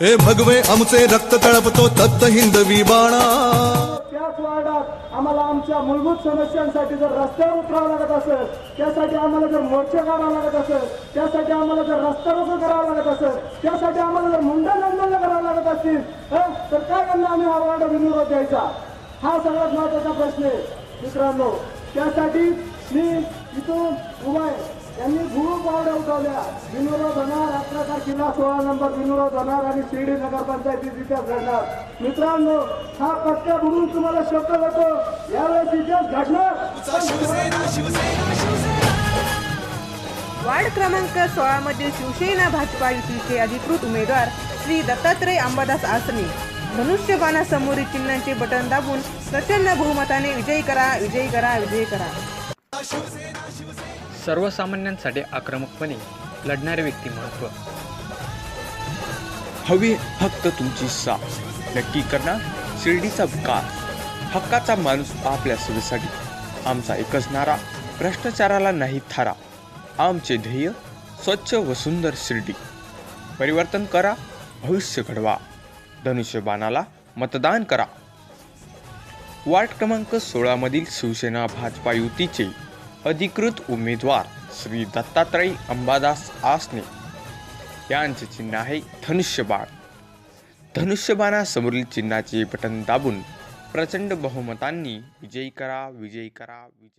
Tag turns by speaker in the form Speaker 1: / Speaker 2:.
Speaker 1: हे भगवे आमचे रक्त तळपतो तप्त हिंदवी बाणा.
Speaker 2: त्याच वार्डात आम्हाला आमच्या मूलभूत समस्यांसाठी जर रस्त्यावर उतरावं लागत असेल त्यासाठी आम्हाला जर मोर्चे करावं लागत असेल त्यासाठी आम्हाला जर रस्ता रोको करावं लागत असेल त्यासाठी आम्हाला जर मुंडन आंदोलन करावं लागत असतील हं, तर काय त्यांना आम्ही हा वार्ड बिनविरोध द्यायचा? हा सगळ्यात महत्त्वाचा प्रश्न आहे. मित्रांनो त्यासाठी मी इथून उभा आहे. यांनी खूप पावड्या उठवल्या बिनविरोध होणार अठरा तारखेला सोळा नंबर बिनविरोध होणार आणि शिर्डी नगरपंचायतीत इतिहास घडणार. मित्रांनो हा पट्ट्या बुडून तुम्हाला शब्द देतो. यावेळेस इतिहास घडणार.
Speaker 3: वार्ड क्रमांक सोळा मधील शिवसेना भाजपा युतीचे अधिकृत उमेदवार श्री दत्तात्रय अंबादास आसने. धनुष्यबाणासमोरील चिन्हांचे बटन दाबून प्रचंड बहुमताने विजयी करा विजयी करा विजयी करा.
Speaker 4: सर्वसामान्यांसाठी आक्रमकपणे लढणारे व्यक्तिमत्व
Speaker 5: हवी फक्त तुमची साथ. नक्की करणार शिर्डीचा विकास हक्काचा माणूस आपल्या सेवेसाठी आमचा एकच नारा भ्रष्टाचाराला नाही थारा. आमचे ध्येय स्वच्छ व सुंदर शिर्डी. परिवर्तन करा भविष्य घडवा. धनुष्यबाणाला मतदान करा. वार्ड क्रमांक सोळामधील शिवसेना भाजपा युतीचे अधिकृत उमेदवार श्री दत्तात्रय अंबादास आसने यांचे चिन्ह आहे धनुष्यबाण. धनुष्यबाणासमोरील चिन्हाचे बटन दाबून प्रचंड बहुमतांनी विजयी करा विजयी करा विजयी